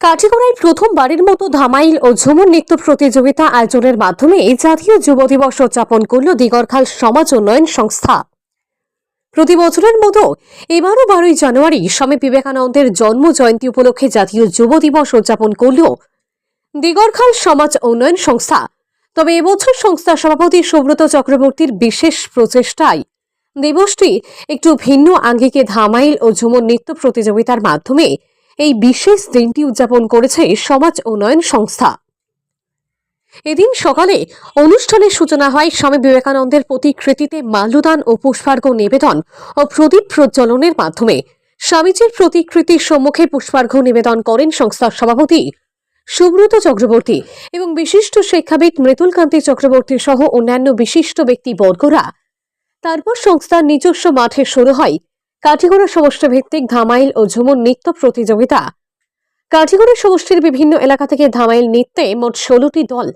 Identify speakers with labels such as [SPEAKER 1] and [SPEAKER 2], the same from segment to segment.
[SPEAKER 1] কাঠিগড়ায় প্রথমবারের মতো ধামাইল ও ঝুমুর নৃত্য প্রতিযোগিতা আয়োজনের মাধ্যমে জাতীয় যুব দিবস উদযাপন করল দিগরখাল সমাজ উন্নয়ন সংস্থা। প্রতি বছরের মতো এবারও বারোই জানুয়ারি স্বামী বিবেকানন্দের জন্ম জয়ন্তী উপলক্ষে জাতীয় যুব দিবস উদযাপন করল দিগরখাল সমাজ উন্নয়ন সংস্থা। তবে এবছর সংস্থার সভাপতি সুব্রত চক্রবর্তীর বিশেষ প্রচেষ্টায় দিবসটি একটু ভিন্ন আঙ্গিকে ধামাইল ও ঝুমুর নৃত্য প্রতিযোগিতার মাধ্যমে এই বিশেষ দিনটি উদযাপন করেছে সমাজ উন্নয়ন সংস্থা। এদিন সকালে অনুষ্ঠানের সূচনা হয় স্বামী বিবেকানন্দের প্রতিকৃতিতে মাল্যদান ও পুষ্পার্ঘ নিবেদন ও প্রদীপ প্রজ্বলনের মাধ্যমে স্বামীজির প্রতিকৃতির সম্মুখে পুষ্পার্ঘ নিবেদন করেন সংস্থার সভাপতি সুব্রত চক্রবর্তী এবং বিশিষ্ট শিক্ষাবিদ মৃতুল কান্তি চক্রবর্তী সহ অন্যান্য বিশিষ্ট ব্যক্তিবর্গরা। তারপর সংস্থার নিজস্ব মাঠে শুরু হয় কাঠিগড়া সমষ্টি ভিত্তিক ধামাইল ও ঝুমুর নৃত্য প্রতিযোগিতা। কাঠিগড়া সমষ্টির বিভিন্ন এলাকা থেকে ধামাইল নৃত্যে মোট ষোলোটি দল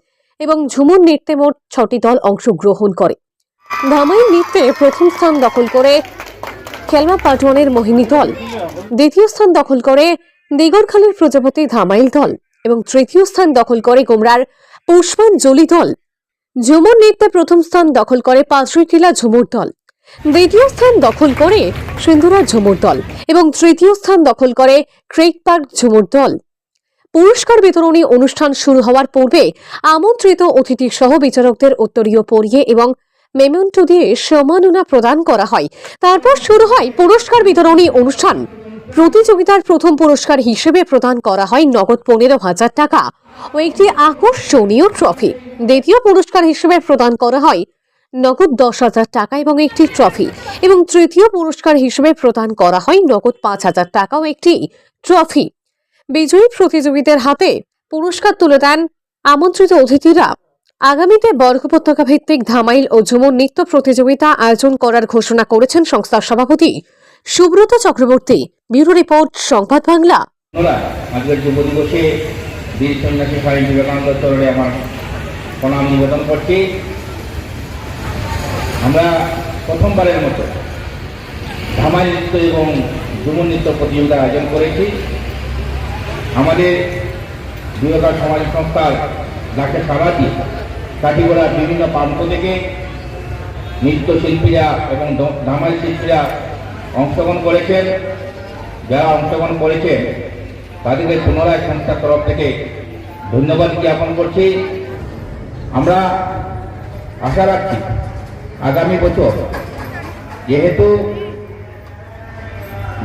[SPEAKER 1] এবং ঝুমুর নৃত্যে মোট ছটি দল অংশগ্রহণ করে। ধামাইল নৃত্যে প্রথম স্থান দখল করে খেলমা পাটওয়ানের মোহিনী দল। দ্বিতীয় স্থান দখল করে দিগরখালের প্রজাপতি ধামাইল দল এবং তৃতীয় স্থান দখল করে গোমরার পুষ্পাঞ্জলি দল। ঝুমুর নৃত্যে প্রথম স্থান দখল করে পাঁচরিটিলা ঝুমুর দল। দ্বিতীয় স্থান দখল করে সিন্ধুরা ঝুমুর দল এবং তৃতীয় স্থান দখল করে ক্রেক পার্ক ঝুমুর দল। পুরস্কার বিতরণী অনুষ্ঠান শুরু হওয়ার পূর্বে আমন্ত্রিত অতিথি সহ বিচারকদের উত্তরীয় পড়িয়ে এবং মেমেন্টো দিয়ে সম্মাননা প্রদান করা হয়। তারপর শুরু হয় পুরস্কার বিতরণী অনুষ্ঠান। প্রতিযোগিতার প্রথম পুরস্কার হিসেবে প্রদান করা হয় নগদ পনেরো হাজার টাকা ও একটি আকর্ষণীয় ট্রফি। দ্বিতীয় পুরস্কার হিসেবে প্রদান করা হয় নগদ দশ হাজার টাকা এবং একটি ট্রফি এবং তৃতীয় পুরস্কার হিসেবে প্রদান করা হয় নগদ পাঁচ হাজার টাকা ও একটি ট্রফি। বিজয়ী প্রতিযোগীদের হাতে পুরস্কার তুলে দেন আমন্ত্রিত অতিথিরা। আগামীতে বর্গ উপত্যকা ভিত্তিক ধামাইল ও ঝুমুর নৃত্য প্রতিযোগিতা আয়োজন করার ঘোষণা করেছেন সংস্থার সভাপতি সুব্রত চক্রবর্তী। ব্যুরো রিপোর্ট, সংবাদ বাংলা।
[SPEAKER 2] আজকের যুব দিবসে বীর সন্ন্যাসী স্বামী বিবেকানন্দ আমার প্রণাম নিবেদন করছি। আমরা প্রথমবারের মতো ধামাই নৃত্য এবং ঝুমুর নৃত্য প্রতিযোগিতা আয়োজন করেছি। আমাদের বিবেকান সমাজ সংস্থার ডাকে সারা দিয়ে কাটিগড়ার বিভিন্ন প্রান্ত থেকে নৃত্যশিল্পীরা এবং ধামাই শিল্পীরা অংশগ্রহণ করেছেন। যারা অংশগ্রহণ করেছেন, তাদেরকে পুনরায় সংস্থার তরফ থেকে ধন্যবাদ জ্ঞাপন করছি। আমরা আশা রাখছি আগামী বছর যেহেতু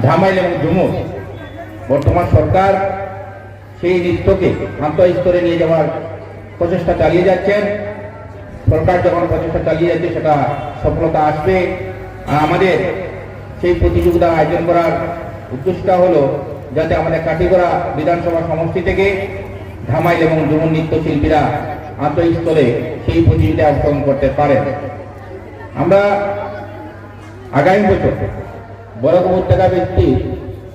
[SPEAKER 2] ধামাইল এবং ঝুমুর, বর্তমান সরকার সেই নৃত্যকে আন্তঃস্তরে নিয়ে যাওয়ার প্রচেষ্টা চালিয়ে যাচ্ছেন। সরকার যখন প্রচেষ্টা চালিয়ে যাচ্ছে, সেটা সফলতা আসবে। আর আমাদের সেই প্রতিযোগিতা আয়োজন করার উদ্দেশ্যটা হলো যাতে আমাদের কাটিগড়া বিধানসভা সমষ্টি থেকে ধামাইল এবং যুবন নৃত্যশিল্পীরা আন্তঃস্তরে সেই প্রতিযোগিতায় অংশগ্রহণ করতে পারেন। আমরা আগামী বছর বড় উপত্যকা ব্যক্তি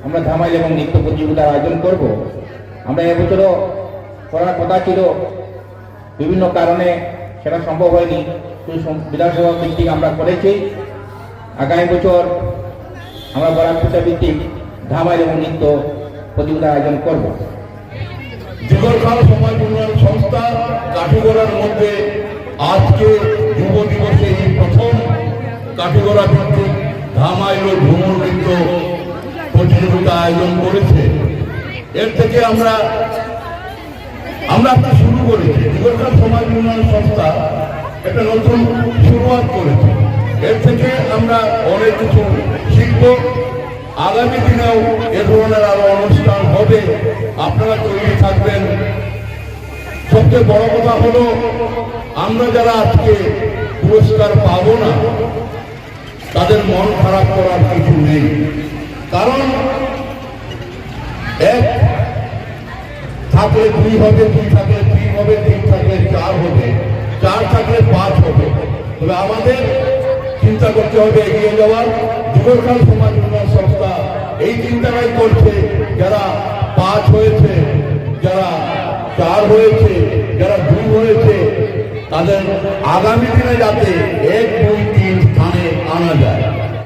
[SPEAKER 2] আমরা ধামাইল এবং নৃত্য প্রতিযোগিতার আয়োজন করব। আমরা এবছরও করার কথা ছিল, বিভিন্ন কারণে সেটা সম্ভব হয়নি। শুধু বিধানসভা ভিত্তিক আমরা করেছি। আগামী বছর আমরা বরাকপুটা ভিত্তিক ধামাইল এবং নৃত্য প্রতিযোগিতার আয়োজন করব।
[SPEAKER 3] যুগলখাল সমাজ উন্নয়ন সংস্থা কাঠিগড়ার মধ্যে আজকে যুব দিবসে এই কাঠিগড়া ভিত্তিক ধামাইল ভ্রমণ নৃত্য প্রতিযোগিতা আয়োজন করেছে। এর থেকে আমরা আমরা একটা শুরু করেছি। যুগলখাল সমাজ উন্নয়ন সংস্থা একটা নতুন শুরুয়াত করেছে। এর থেকে আমরা অনেক কিছু শিখব। আগামী দিনেও এ ধরনের আরও অনুষ্ঠান হবে। আপনারা তৈরি থাকবেন। সবচেয়ে বড় কথা হলো, আমরা যারা আজকে পুরস্কার পাবো না তাদের মন খারাপ করার কিছু নেই। কারণ এক, থাকলে দুই হবে, দুই থাকলে তিন হবে, তিন থাকলে চার হবে, চার থাকলে পাঁচ হবে। তবে আমাদের চিন্তা করতে হবে এগিয়ে যাওয়ার। যুবকাল সমাজ উন্নয়ন সংস্থা। এই চিন্তাটাই করছে যারা পাঁচ হয়েছে, যারা চার হয়েছে, যারা দুই হয়েছে, তাদের আগামী দিনে যাতে এক দুই আনা যায়